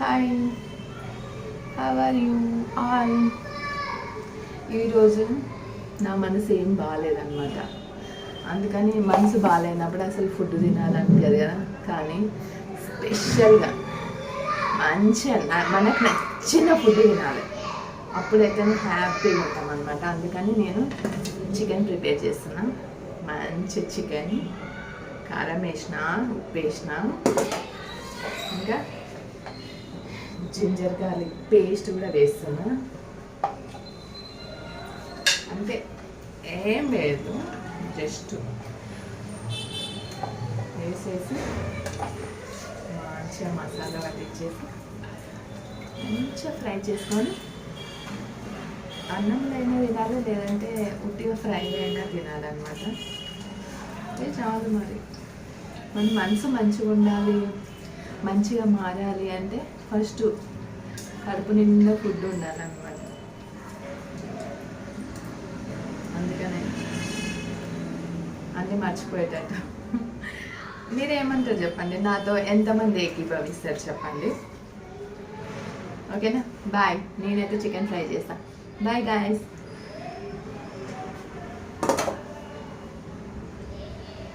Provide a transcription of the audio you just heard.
Hi how are you all ఈరోజు నా మనసు ఏం బాగాలేదనమాట అందుకని మనసు బాగాలేనప్పుడు అసలు ఫుడ్ తినాలనిపించదు కదా. కానీ స్పెషల్గా మంచిగా మనకు నచ్చిన ఫుడ్ తినాలి. అప్పుడైతే హ్యాపీగా ఉంటాం అనమాట అందుకని నేను చికెన్ ప్రిపేర్ చేస్తున్నా. మంచి చికెన్ కారం వేసిన ఉప్పు వేసిన. ఇంకా జింజర్ గార్లిక్ పేస్ట్ కూడా వేస్తున్నా. అంతే ఏం లేదు జస్ట్ వేసేసి మంచిగా మసాలా పట్టించేసి మంచిగా ఫ్రై చేసుకొని అన్నంలో అయినా తినాలి లేదంటే ఉట్టిగా ఫ్రై అయినా తినాలన్నమాట. అదే చాలు మరి. మన మనసు మంచిగా ఉండాలి మంచిగా మారాలి అంటే ఫస్ట్ కడుపు నిండా ఫుడ్ ఉండాలన్నమాట. అందుకనే అన్నీ మర్చిపోయేటట్టు. మీరేమంటారు చెప్పండి? నాతో ఎంతమంది ఏకీభవిస్తారు చెప్పండి. ఓకేనా? బాయ్. నేనైతే చికెన్ ఫ్రై చేస్తాను బాయ్ గాయస్.